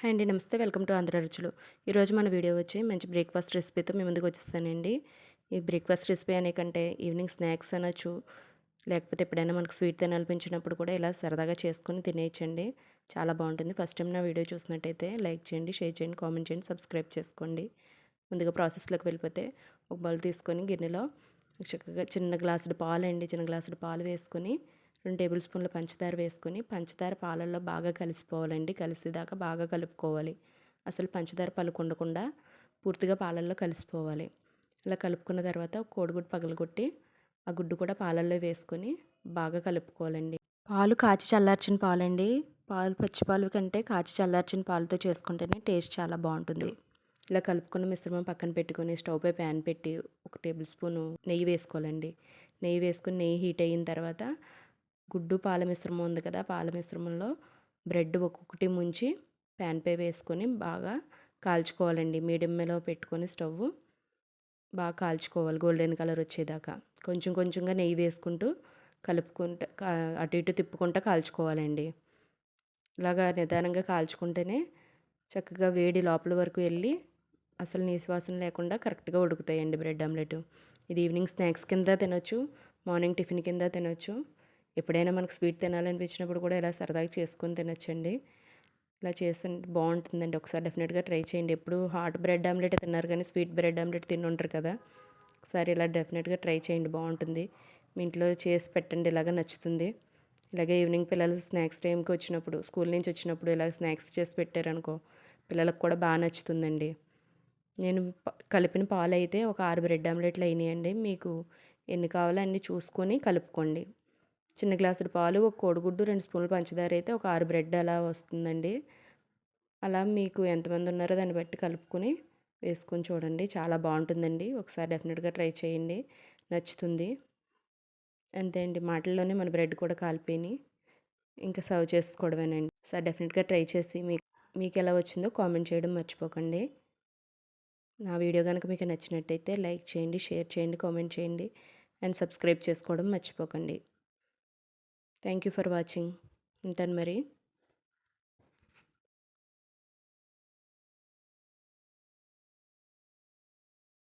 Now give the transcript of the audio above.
Hi అండి నమస్తే. Welcome to Andhra రుచులు. ఈరోజు మన వీడియో వచ్చి మంచి బ్రేక్ఫాస్ట్ రెసిపీతో మీ ముందుకు వచ్చేస్తానండి. ఈ బ్రేక్ఫాస్ట్ రెసిపీ అనే కంటే ఈవినింగ్ స్నాక్స్ అనొచ్చు లేకపోతే ఎప్పుడైనా మనకు స్వీట్ తినాలనిపించినప్పుడు కూడా ఇలా సరదాగా చేసుకొని తినేయచ్చండి. చాలా బాగుంటుంది. ఫస్ట్ టైం నా వీడియో చూసినట్టయితే లైక్ చేయండి షేర్ చేయండి కామెంట్ చేయండి సబ్స్క్రైబ్ చేసుకోండి. ముందుగా ప్రాసెస్లోకి వెళ్ళిపోతే ఒక బౌల్ తీసుకొని గిన్నెలో చక్కగా చిన్న గ్లాసుడు పాలు అండి చిన్న గ్లాసుడు పాలు వేసుకొని రెండు టేబుల్ స్పూన్ల పంచదార వేసుకొని పంచదార పాలల్లో బాగా కలిసిపోవాలండి. కలిసేదాకా బాగా కలుపుకోవాలి. అసలు పంచదార పలుకుండకుండా పూర్తిగా పాలల్లో కలిసిపోవాలి. ఇలా కలుపుకున్న తర్వాత కోడిగుడ్డు పగలగొట్టి ఆ గుడ్డు కూడా పాలల్లో వేసుకొని బాగా కలుపుకోవాలండి. పాలు కాచి చల్లార్చిన పాలండి. పాలు పచ్చిపాలు కంటే కాచి చల్లార్చిన పాలతో చేసుకుంటేనే టేస్ట్ చాలా బాగుంటుంది. ఇలా కలుపుకున్న మిశ్రమం పక్కన పెట్టుకొని స్టవ్ పై ప్యాన్ పెట్టి ఒక టేబుల్ స్పూను నెయ్యి వేసుకోవాలండి. నెయ్యి వేసుకుని నెయ్యి హీట్ అయిన తర్వాత గుడ్డు పాల మిశ్రమం ఉంది కదా పాల మిశ్రమంలో బ్రెడ్ ఒక్కొక్కటి ముంచి ప్యాన్ పై వేసుకొని బాగా కాల్చుకోవాలండి. మీడియంలో పెట్టుకొని స్టవ్ బాగా కాల్చుకోవాలి గోల్డెన్ కలర్ వచ్చేదాకా. కొంచెం కొంచెంగా నెయ్యి వేసుకుంటూ కలుపుకుంటూ అటు ఇటు తిప్పుకుంటూ కాల్చుకోవాలండి. ఇలాగా నిదానంగా కాల్చుకుంటేనే చక్కగా వేడి లోపల వరకు వెళ్ళి అసలు నీసువాసన లేకుండా కరెక్ట్గా ఉడుకుతాయండి బ్రెడ్ ఆమ్లెట్. ఇది ఈవినింగ్ స్నాక్స్ కింద తినొచ్చు మార్నింగ్ టిఫిన్ కింద తినొచ్చు. ఎప్పుడైనా మనకు స్వీట్ తినాలనిపించినప్పుడు కూడా ఇలా సరదాగా చేసుకొని తినచ్చండి. ఇలా చేస్తే బాగుంటుందండి. ఒకసారి డెఫినెట్గా ట్రై చేయండి. ఎప్పుడు హాట్ బ్రెడ్ ఆమ్లెట్ తిన్నారు కానీ స్వీట్ బ్రెడ్ ఆమ్లెట్ తిని ఉంటారు కదా. ఒకసారి ఇలా డెఫినెట్గా ట్రై చేయండి. బాగుంటుంది. మీ ఇంట్లో చేసి పెట్టండి. ఇలాగ నచ్చుతుంది. ఇలాగే ఈవినింగ్ పిల్లలు స్నాక్స్ టైంకి వచ్చినప్పుడు స్కూల్ నుంచి వచ్చినప్పుడు ఇలా స్నాక్స్ చేసి పెట్టారనుకో పిల్లలకు కూడా బాగా నచ్చుతుందండి. నేను కలిపిన పాలు అయితే ఒక ఆరు బ్రెడ్ ఆమ్లెట్లు అయినాయండి. మీకు ఎన్ని కావాలో అన్నీ చూసుకొని కలుపుకోండి. చిన్న గ్లాసుడు పాలు ఒక కోడిగుడ్డు రెండు స్పూన్లు పంచదార అయితే ఒక ఆరు బ్రెడ్ అలా వస్తుందండి. అలా మీకు ఎంతమంది ఉన్నారో దాన్ని బట్టి కలుపుకొని వేసుకొని చూడండి. చాలా బాగుంటుందండి. ఒకసారి డెఫినెట్గా ట్రై చేయండి. నచ్చుతుంది. అంతే అండి. మాటల్లోనే మన బ్రెడ్ కూడా కాలిపోయి ఇంకా సర్వ్ చేసుకోవడమేనండి. సార్ డెఫినెట్గా ట్రై చేసి మీకు మీకు ఎలా వచ్చిందో కామెంట్ చేయడం మర్చిపోకండి. నా వీడియో కనుక మీకు నచ్చినట్టయితే లైక్ చేయండి షేర్ చేయండి కామెంట్ చేయండి అండ్ సబ్స్క్రైబ్ చేసుకోవడం మర్చిపోకండి. Thank you for watching. ఉంటాను మరి.